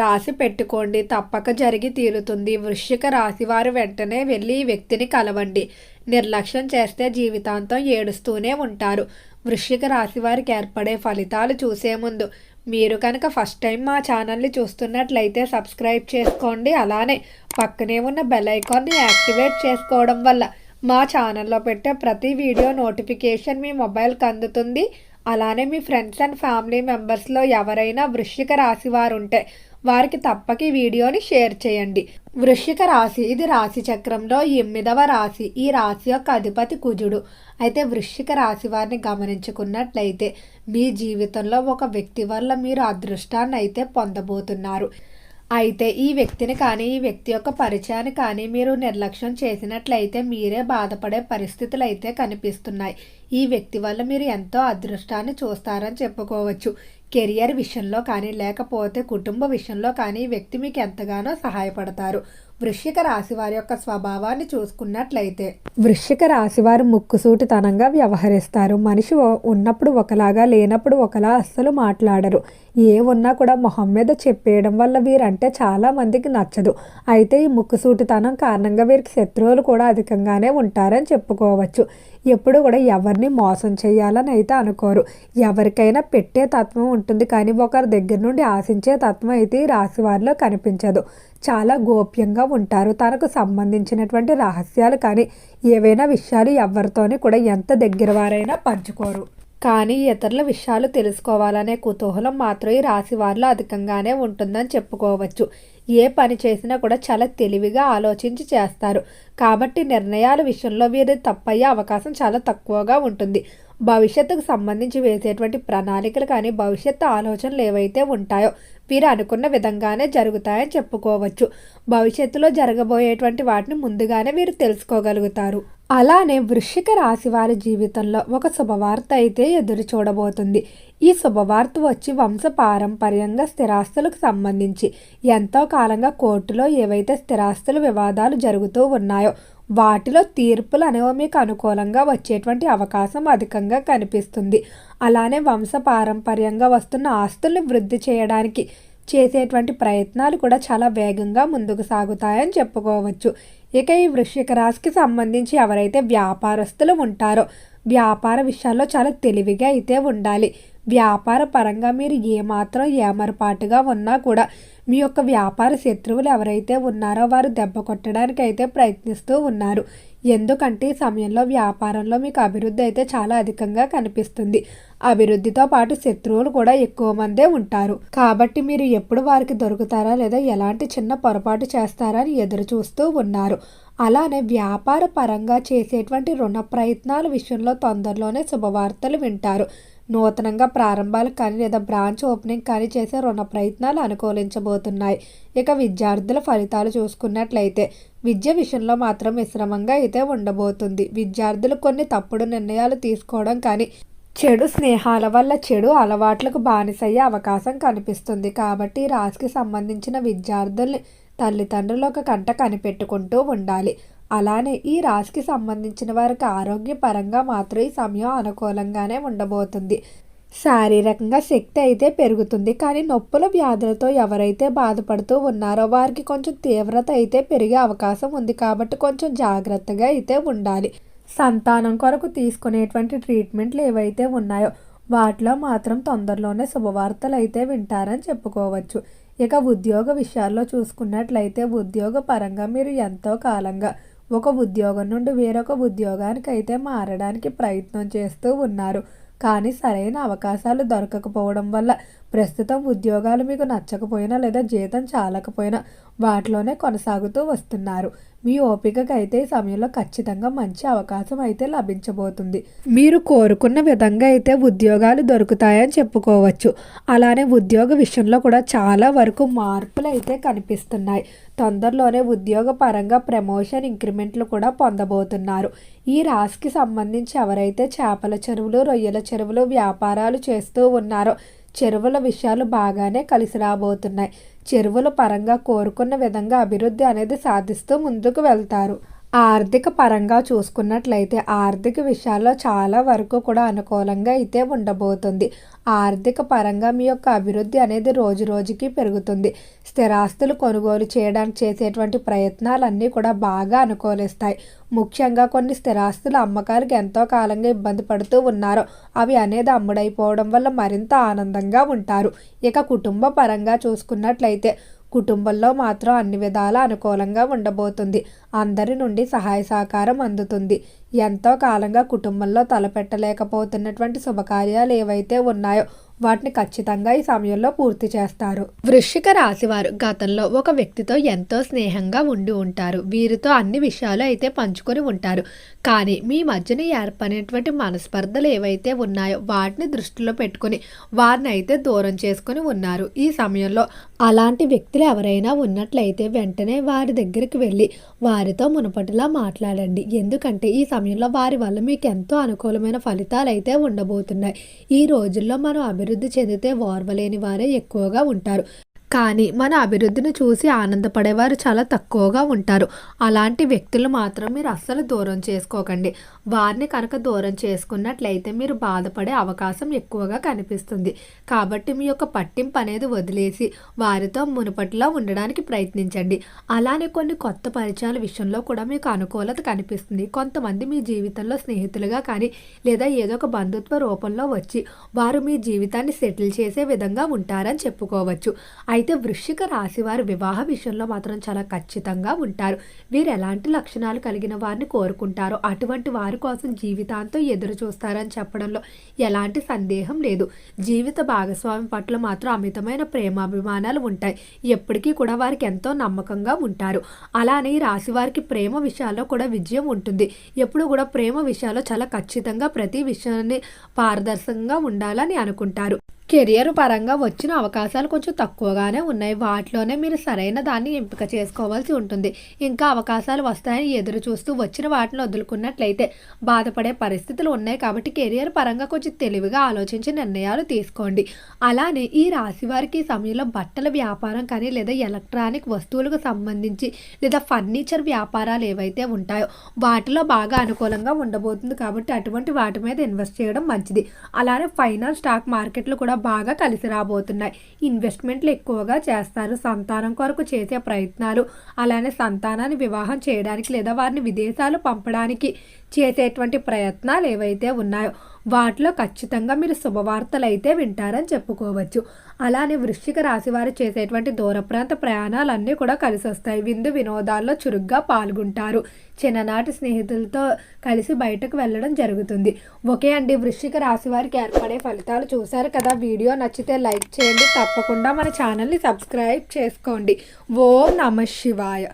రాసి పెట్టుకోండి. తప్పక జరిగి తీరుతుంది. వృశ్చిక రాశి వారు వెంటనే వెళ్ళి ఈ వ్యక్తిని కలవండి. నిర్లక్ష్యం చేస్తే జీవితాంతం ఏడుస్తూనే ఉంటారు. వృశ్చిక రాశి వారికి ఏర్పడే ఫలితాలు చూసే ముందు మీరు కనుక ఫస్ట్ టైం మా ఛానల్ని చూస్తున్నట్లయితే సబ్స్క్రైబ్ చేసుకోండి. అలానే పక్కనే ఉన్న బెల్ ఐకాన్ని యాక్టివేట్ చేసుకోవడం వల్ల మా ఛానల్లో పెట్టే ప్రతి వీడియో నోటిఫికేషన్ మీ మొబైల్కి అందుతుంది. అలానే మీ ఫ్రెండ్స్ అండ్ ఫ్యామిలీ మెంబర్స్లో ఎవరైనా వృశ్చిక రాశి వారు ఉంటే వారికి తప్పక ఈ వీడియోని షేర్ చేయండి. వృశ్చిక రాశి ఇది రాశి చక్రంలో ఎనిమిదవ రాశి ఈ రాశి యొక్క అధిపతి కుజుడు. అయితే వృశ్చిక రాశి వారిని గమనించుకున్నట్లయితే మీ జీవితంలో ఒక వ్యక్తి వల్ల మీరు అదృష్టాన్ని అయితే పొందబోతున్నారు. అయితే ఈ వ్యక్తిని కానీ ఈ వ్యక్తి యొక్క పరిచయాన్ని కానీ మీరు నిర్లక్ష్యం చేసినట్లయితే మీరే బాధపడే పరిస్థితులు అయితే కనిపిస్తున్నాయి. ఈ వ్యక్తి వల్ల మీరు ఎంతో అదృష్టాన్ని చూస్తారని చెప్పుకోవచ్చు. కెరియర్ విషయంలో కానీ లేకపోతే కుటుంబ విషయంలో కానీ ఈ వ్యక్తి మీకు ఎంతగానో సహాయపడతారు. వృశ్చిక రాశి వారి యొక్క స్వభావాన్ని చూసుకున్నట్లయితే వృశ్చిక రాశి వారు ముక్కుసూటితనంగా వ్యవహరిస్తారు. మనిషి ఉన్నప్పుడు ఒకలాగా లేనప్పుడు ఒకలా అస్సలు మాట్లాడరు. ఏ ఉన్నా కూడా మొహం మీద చెప్పేయడం వల్ల వీరంటే చాలా మందికి నచ్చదు. అయితే ఈ ముక్కుసూటితనం కారణంగా వీరికి శత్రువులు కూడా అధికంగానే ఉంటారని చెప్పుకోవచ్చు. ఎప్పుడు కూడా ఎవరిని మోసం చేయాలని అయితే అనుకోరు. ఎవరికైనా పెట్టే తత్వం ఉంటుంది కానీ ఒకరి దగ్గర నుండి ఆశించే తత్వం అయితే ఈ రాశి వారిలో కనిపించదు. చాలా గోప్యంగా ఉంటారు. తనకు సంబంధించినటువంటి రహస్యాలు కానీ ఏవైనా విషయాలు ఎవరితోని కూడా ఎంత దగ్గర వారైనా పంచుకోరు. కానీ ఇతరుల విషయాలు తెలుసుకోవాలనే కుతూహలం మాత్రం ఈ రాశి వారిలో అధికంగానే ఉంటుందని చెప్పుకోవచ్చు. ఏ పని చేసినా కూడా చాలా తెలివిగా ఆలోచించి చేస్తారు. కాబట్టి నిర్ణయాల విషయంలో వీరు తప్పయ్యే అవకాశం చాలా తక్కువగా ఉంటుంది. భవిష్యత్తుకు సంబంధించి వేసేటువంటి ప్రణాళికలు కానీ భవిష్యత్తు ఆలోచనలు ఏవైతే ఉంటాయో వీరు అనుకున్న విధంగానే జరుగుతాయని చెప్పుకోవచ్చు. భవిష్యత్తులో జరగబోయేటువంటి వాటిని ముందుగానే వీరు తెలుసుకోగలుగుతారు. అలానే వృశ్చిక రాశి వారి జీవితంలో ఒక శుభవార్త అయితే ఎదురు చూడబోతుంది. ఈ శుభవార్త వచ్చి వంశ పారంపర్యంగా స్థిరాస్తులకు సంబంధించి ఎంతో కాలంగా కోర్టులో ఏవైతే స్థిరాస్తుల వివాదాలు జరుగుతూ ఉన్నాయో వాటిలో తీర్పులు అనేవి మీకు అనుకూలంగా వచ్చేటువంటి అవకాశం అధికంగా కనిపిస్తుంది. అలానే వంశ పారంపర్యంగా వస్తున్న ఆస్తుల్ని వృద్ధి చేయడానికి చేసేటువంటి ప్రయత్నాలు కూడా చాలా వేగంగా ముందుకు సాగుతాయని చెప్పుకోవచ్చు. ఇక ఈ వృశ్చిక రాశికి సంబంధించి ఎవరైతే వ్యాపారస్తులు ఉంటారో వ్యాపార విషయాల్లో చాలా తెలివిగా అయితే ఉండాలి. వ్యాపార పరంగా మీరు ఏమాత్రం ఏమరపాటుగా ఉన్నా కూడా మీ యొక్క వ్యాపార శత్రువులు ఎవరైతే ఉన్నారో వారు దెబ్బ కొట్టడానికి అయితే ప్రయత్నిస్తూ ఉన్నారు. ఎందుకంటే ఈ సమయంలో వ్యాపారంలో మీకు అభివృద్ధి అయితే చాలా అధికంగా కనిపిస్తుంది. అభివృద్ధితో పాటు శత్రువులు కూడా ఎక్కువ మందే ఉంటారు. కాబట్టి మీరు ఎప్పుడు వారికి దొరుకుతారా లేదా ఎలాంటి చిన్న పొరపాటు చేస్తారా అని ఎదురు చూస్తూ ఉన్నారు. అలానే వ్యాపార పరంగా చేసేటువంటి రుణ ప్రయత్నాల విషయంలో తొందరలోనే శుభవార్తలు వింటారు. నూతనంగా ప్రారంభాలు కానీ లేదా బ్రాంచ్ ఓపెనింగ్ కానీ చేసే రుణ ప్రయత్నాలు అనుకూలించబోతున్నాయి. ఇక విద్యార్థుల ఫలితాలు చూసుకున్నట్లయితే విద్య విషయంలో మాత్రం మిశ్రమంగా అయితే ఉండబోతుంది. విద్యార్థులు కొన్ని తప్పుడు నిర్ణయాలు తీసుకోవడం కానీ చెడు స్నేహాల వల్ల చెడు అలవాట్లకు బానిసయ్యే అవకాశం కనిపిస్తుంది. కాబట్టి రాశికి సంబంధించిన విద్యార్థుల్ని తల్లిదండ్రులు ఒక కంట కనిపెట్టుకుంటూ ఉండాలి. అలానే ఈ రాశికి సంబంధించిన వారికి ఆరోగ్యపరంగా మాత్రం ఈ సమయం అనుకూలంగానే ఉండబోతుంది. శారీరకంగా శక్తి అయితే పెరుగుతుంది. కానీ నొప్పుల వ్యాధులతో ఎవరైతే బాధపడుతూ ఉన్నారో వారికి కొంచెం తీవ్రత అయితే పెరిగే అవకాశం ఉంది. కాబట్టి కొంచెం జాగ్రత్తగా అయితే ఉండాలి. సంతానం కొరకు తీసుకునేటువంటి ట్రీట్మెంట్లు ఏవైతే ఉన్నాయో వాటిలో మాత్రం తొందరలోనే శుభవార్తలు అయితే వింటారని చెప్పుకోవచ్చు. ఇక ఉద్యోగ విషయాల్లో చూసుకున్నట్లయితే ఉద్యోగ పరంగా మీరు ఎంతో కాలంగా ఒక ఉద్యోగం నుండి వేరొక ఉద్యోగానికి అయితే మారడానికి ప్రయత్నం చేస్తూ ఉన్నారు. కానీ సరైన అవకాశాలు దొరకకపోవడం వల్ల ప్రస్తుతం ఉద్యోగాలు మీకు నచ్చకపోయినా లేదా జీతం చాలకపోయినా వాటిలోనే కొనసాగుతూ వస్తున్నారు. మీ ఓపికకు అయితే ఈ సమయంలో ఖచ్చితంగా మంచి అవకాశం అయితే లభించబోతుంది. మీరు కోరుకున్న విధంగా అయితే ఉద్యోగాలు దొరుకుతాయని చెప్పుకోవచ్చు. అలానే ఉద్యోగ విషయంలో కూడా చాలా వరకు మార్పులు అయితే కనిపిస్తున్నాయి. తొందరలోనే ఉద్యోగ పరంగా ప్రమోషన్ ఇంక్రిమెంట్లు కూడా పొందబోతున్నారు. ఈ రాశికి సంబంధించి ఎవరైతే చేపల చెరువులు రొయ్యల చెరువులు వ్యాపారాలు చేస్తూ ఉన్నారో చెరువుల విషయాలు బాగానే కలిసి రాబోతున్నాయి. చెరువుల పరంగా కోరుకున్న విధంగా అభివృద్ధి అనేది సాధిస్తూ ముందుకు వెళ్తారు. ఆర్థిక పరంగా చూసుకున్నట్లయితే ఆర్థిక విషయాల్లో చాలా వరకు కూడా అనుకూలంగా అయితే ఉండబోతుంది. ఆర్థిక పరంగా మీ యొక్క అభివృద్ధి అనేది రోజు రోజుకి పెరుగుతుంది. స్థిరాస్తులు కొనుగోలు చేయడానికి చేసేటువంటి ప్రయత్నాలన్నీ కూడా బాగా అనుకూలిస్తాయి. ముఖ్యంగా కొన్ని స్థిరాస్తుల అమ్మకాలకు ఎంతో కాలంగా ఇబ్బంది పడుతూ ఉన్నారో. అవి అనేది అమ్ముడైపోవడం వల్ల మరింత ఆనందంగా ఉంటారు. ఇక కుటుంబ పరంగా చూసుకున్నట్లయితే కుటుంబంలో మాత్రం అన్ని విధాల అనుకూలంగా ఉండబోతుంది. అందరి నుండి సహాయ సహకారం అందుతుంది. ఎంతో కాలంగా కుటుంబంలో తలపెట్టలేకపోతున్నటువంటి శుభకార్యాలు ఏవైతే ఉన్నాయో వాటిని ఖచ్చితంగా ఈ సమయంలో పూర్తి చేస్తారు. వృశ్చిక రాశివారు గతంలో ఒక వ్యక్తితో ఎంతో స్నేహంగా ఉండి ఉంటారు. వీరితో అన్ని విషయాలు అయితే పంచుకొని ఉంటారు. కానీ మీ మధ్యన ఏర్పడినటువంటి మనస్పర్ధలు ఏవైతే ఉన్నాయో వాటిని దృష్టిలో పెట్టుకొని వారిని అయితే దూరం చేసుకొని ఉన్నారు. ఈ సమయంలో అలాంటి వ్యక్తులు ఎవరైనా ఉన్నట్లయితే వెంటనే వారి దగ్గరికి వెళ్ళి వారితో మునుపటిలా మాట్లాడండి. ఎందుకంటే ఈ సమయంలో వారి వల్ల మీకు ఎంతో అనుకూలమైన ఫలితాలు అయితే ఉండబోతున్నాయి. ఈ రోజుల్లో మనం అభివృద్ధి అభివృద్ధి చెందితే ఓర్వలేని వారే ఎక్కువగా ఉంటారు. కానీ మన అభివృద్ధిని చూసి ఆనందపడేవారు చాలా తక్కువగా ఉంటారు. అలాంటి వ్యక్తులు మాత్రం మీరు అస్సలు దూరం చేసుకోకండి. వారిని కనుక దూరం చేసుకున్నట్లయితే మీరు బాధపడే అవకాశం ఎక్కువగా కనిపిస్తుంది. కాబట్టి మీ యొక్క పట్టింపు అనేది వదిలేసి వారితో మునుపటిలో ఉండడానికి ప్రయత్నించండి. అలానే కొన్ని కొత్త పరిచయాల విషయంలో కూడా మీకు అనుకూలత కనిపిస్తుంది. కొంతమంది మీ జీవితంలో స్నేహితులుగా కానీ లేదా ఏదో ఒక బంధుత్వ రూపంలో వచ్చి వారు మీ జీవితాన్ని సెటిల్ చేసే విధంగా ఉంటారని చెప్పుకోవచ్చు. అయితే వృశ్చిక రాశి వారు వివాహ విషయంలో మాత్రం చాలా ఖచ్చితంగా ఉంటారు. వీరు ఎలాంటి లక్షణాలు కలిగిన వారిని కోరుకుంటారో అటువంటి వారి కోసం జీవితాంతం ఎదురు చూస్తారని చెప్పడంలో ఎలాంటి సందేహం లేదు. జీవిత భాగస్వామి పట్ల మాత్రం అమితమైన ప్రేమాభిమానాలు ఉంటాయి. ఎప్పటికీ కూడా వారికి ఎంతో నమ్మకంగా ఉంటారు. అలానే ఈ రాశి వారికి ప్రేమ విషయాల్లో కూడా విజయం ఉంటుంది. ఎప్పుడు కూడా ప్రేమ విషయాల్లో చాలా ఖచ్చితంగా ప్రతి విషయాన్ని పారదర్శకంగా ఉండాలని అనుకుంటారు. కెరియర్ పరంగా వచ్చిన అవకాశాలు కొంచెం తక్కువగానే ఉన్నాయి. వాటిలోనే మీరు సరైన దాన్ని ఎంపిక చేసుకోవాల్సి ఉంటుంది. ఇంకా అవకాశాలు వస్తాయని ఎదురు చూస్తూ వచ్చిన వాటిని వదులుకున్నట్లయితే బాధపడే పరిస్థితులు ఉన్నాయి కాబట్టి కెరియర్ పరంగా కొంచెం తెలివిగా ఆలోచించి నిర్ణయాలు తీసుకోండి. అలానే ఈ రాశి వారికి ఈ సమయంలో బట్టల వ్యాపారం కానీ లేదా ఎలక్ట్రానిక్ వస్తువులకు సంబంధించి లేదా ఫర్నిచర్ వ్యాపారాలు ఏవైతే ఉంటాయో వాటిలో బాగా అనుకూలంగా ఉండబోతుంది కాబట్టి అటువంటి వాటి మీద ఇన్వెస్ట్ చేయడం మంచిది. అలానే ఫైనాన్స్ స్టాక్ మార్కెట్లు కూడా బాగా కలిసి రాబోతున్నాయి. ఇన్వెస్ట్మెంట్లు ఎక్కువగా చేస్తారు. సంతానం కొరకు చేసే ప్రయత్నాలు అలానే సంతానాన్ని వివాహం చేయడానికి లేదా వారిని విదేశాలు పంపడానికి చేసేటువంటి ప్రయత్నాలు ఏవైతే ఉన్నాయో వాటిలో ఖచ్చితంగా మీరు శుభవార్తలు అయితే వింటారని చెప్పుకోవచ్చు. అలానే వృశ్చిక రాశి వారు చేసేటువంటి దూరప్రాంత ప్రయాణాలన్నీ కూడా కలిసి వస్తాయి విందు వినోదాల్లో చురుగ్గా పాల్గొంటారు. చిన్ననాటి స్నేహితులతో కలిసి బయటకు వెళ్ళడం జరుగుతుంది. ఓకే అండి వృశ్చిక రాశి వారికి ఏర్పడే ఫలితాలు చూశారు కదా. వీడియో నచ్చితే లైక్ చేయండి. తప్పకుండా మన ఛానల్ని సబ్స్క్రైబ్ చేసుకోండి. ఓం నమ శివాయ.